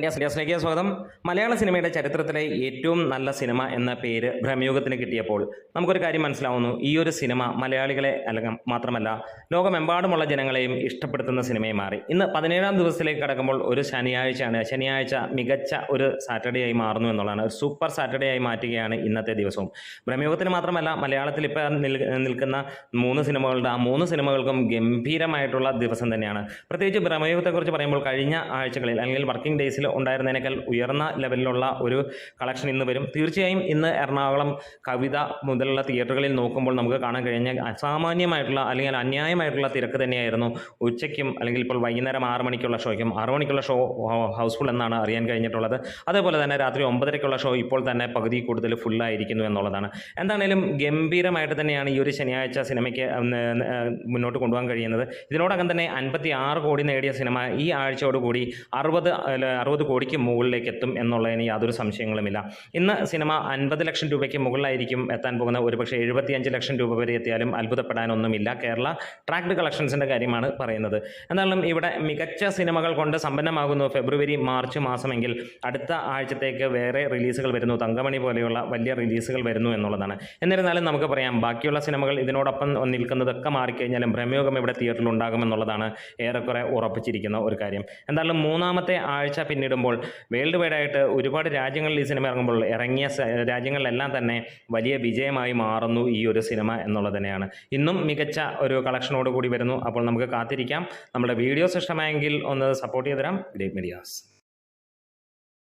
ഇന്ത്യാസിലേക്ക് സ്വാഗതം. മലയാള സിനിമയുടെ ചരിത്രത്തിലെ ഏറ്റവും നല്ല സിനിമ എന്ന പേര് ഭ്രമയുഗത്തിന് കിട്ടിയപ്പോൾ നമുക്കൊരു കാര്യം മനസ്സിലാവുന്നു. ഈ ഒരു സിനിമ മലയാളികളെ അല്ലെങ്കിൽ മാത്രമല്ല ലോകമെമ്പാടുമുള്ള ജനങ്ങളെയും ഇഷ്ടപ്പെടുത്തുന്ന സിനിമയായി മാറി. ഇന്ന് പതിനേഴാം ദിവസത്തിലേക്ക് കടക്കുമ്പോൾ ഒരു ശനിയാഴ്ചയാണ്. ശനിയാഴ്ച മികച്ച ഒരു സാറ്റർഡേ ആയി മാറുന്നു എന്നുള്ളതാണ്. ഒരു സൂപ്പർ സാറ്റർഡേ ആയി മാറ്റുകയാണ് ഇന്നത്തെ ദിവസവും. ഭ്രമയുഗത്തിന് മാത്രമല്ല മലയാളത്തിൽ ഇപ്പോൾ നിൽക്കുന്ന മൂന്ന് സിനിമകളുടെ ആ മൂന്ന് സിനിമകൾക്കും ഗംഭീരമായിട്ടുള്ള ദിവസം തന്നെയാണ്. പ്രത്യേകിച്ച് ഭ്രമയുഗത്തെക്കുറിച്ച് പറയുമ്പോൾ കഴിഞ്ഞ ആഴ്ചകളിൽ അല്ലെങ്കിൽ വർക്കിംഗ് ഡേയ്സിൽ ഉണ്ടായിരുന്നതിനേക്കാൾ ഉയർന്ന ലെവലിലുള്ള ഒരു കളക്ഷൻ ഇന്ന് വരും. തീർച്ചയായും ഇന്ന് എറണാകുളം കവിത മുതലുള്ള തിയേറ്ററുകളിൽ നോക്കുമ്പോൾ നമുക്ക് കാണാൻ കഴിഞ്ഞ അസാമാന്യമായിട്ടുള്ള അല്ലെങ്കിൽ അന്യായമായിട്ടുള്ള തിരക്ക് തന്നെയായിരുന്നു ഉച്ചയ്ക്കും അല്ലെങ്കിൽ ഇപ്പോൾ വൈകുന്നേരം ആറ് മണിക്കുള്ള ഷോയ്ക്കും. ആറ് മണിക്കുള്ള ഷോ ഹൗസ്ഫുൾ എന്നാണ് അറിയാൻ കഴിഞ്ഞിട്ടുള്ളത്. അതേപോലെ തന്നെ രാത്രി ഒമ്പതരയ്ക്കുള്ള ഷോ ഇപ്പോൾ തന്നെ പകുതി കൂടുതൽ ഫുള്ളായിരിക്കുന്നു എന്നുള്ളതാണ്. എന്താണേലും ഗംഭീരമായിട്ട് തന്നെയാണ് ഈ ഒരു ശനിയാഴ്ച സിനിമയ്ക്ക് മുന്നോട്ട് കൊണ്ടുപോകാൻ കഴിയുന്നത്. ഇതിനോടകം തന്നെ അൻപത്തി ആറ് കോടി നേടിയ സിനിമ ഈ ആഴ്ചയോടുകൂടി അറുപത് അറുപത് കോടിക്ക് മുകളിലേക്ക് എത്തും എന്നുള്ളതിന് യാതൊരു സംശയങ്ങളുമില്ല. ഇന്ന് സിനിമ അൻപത് ലക്ഷം രൂപയ്ക്ക് മുകളിലായിരിക്കും എത്താൻ പോകുന്ന ഒരുപക്ഷെ എഴുപത്തിയഞ്ച് ലക്ഷം രൂപ വരെ എത്തിയാലും അത്ഭുതപ്പെടാനൊന്നുമില്ല കേരള ട്രാക്ട് കളക്ഷൻസിന്റെ കാര്യമാണ് പറയുന്നത്. എന്നാലും ഇവിടെ മികച്ച സിനിമകൾ കൊണ്ട് സമ്പന്നമാകുന്നു ഫെബ്രുവരി മാർച്ച് മാസമെങ്കിൽ അടുത്ത ആഴ്ചത്തേക്ക് വേറെ റിലീസുകൾ വരുന്നു. തങ്കമണി പോലെയുള്ള വലിയ റിലീസുകൾ വരുന്നു എന്നുള്ളതാണ്. എന്നിരുന്നാലും നമുക്ക് പറയാം ബാക്കിയുള്ള സിനിമകൾ ഇതിനോടൊപ്പം നിൽക്കുന്നതൊക്കെ മാറിക്കഴിഞ്ഞാലും ഭ്രമയോഗം ഇവിടെ തിയേറ്ററിൽ ഉണ്ടാകുമെന്നുള്ളതാണ് ഏറെക്കുറെ ഉറപ്പിച്ചിരിക്കുന്ന ഒരു കാര്യം. എന്തായാലും മൂന്നാമത്തെ ആഴ്ച പിന്നിടുമ്പോൾ വേൾഡ് വൈഡ് ആയിട്ട് ഒരുപാട് രാജ്യങ്ങളിൽ ഈ സിനിമ ഇറങ്ങുമ്പോൾ ഇറങ്ങിയ രാജ്യങ്ങളിലെല്ലാം തന്നെ വലിയ വിജയമായി മാറുന്നു ഈ ഒരു സിനിമ എന്നുള്ളത് തന്നെയാണ്. ഇന്നും മികച്ച ഒരു കളക്ഷനോട് കൂടി വരുന്നു. അപ്പോൾ നമുക്ക് കാത്തിരിക്കാം. നമ്മുടെ വീഡിയോസ് ഇഷ്ടമായെങ്കിൽ ഒന്ന് സപ്പോർട്ട് ചെയ്ത് തരാം ഗ്രേറ്റ് മീഡിയാസ്.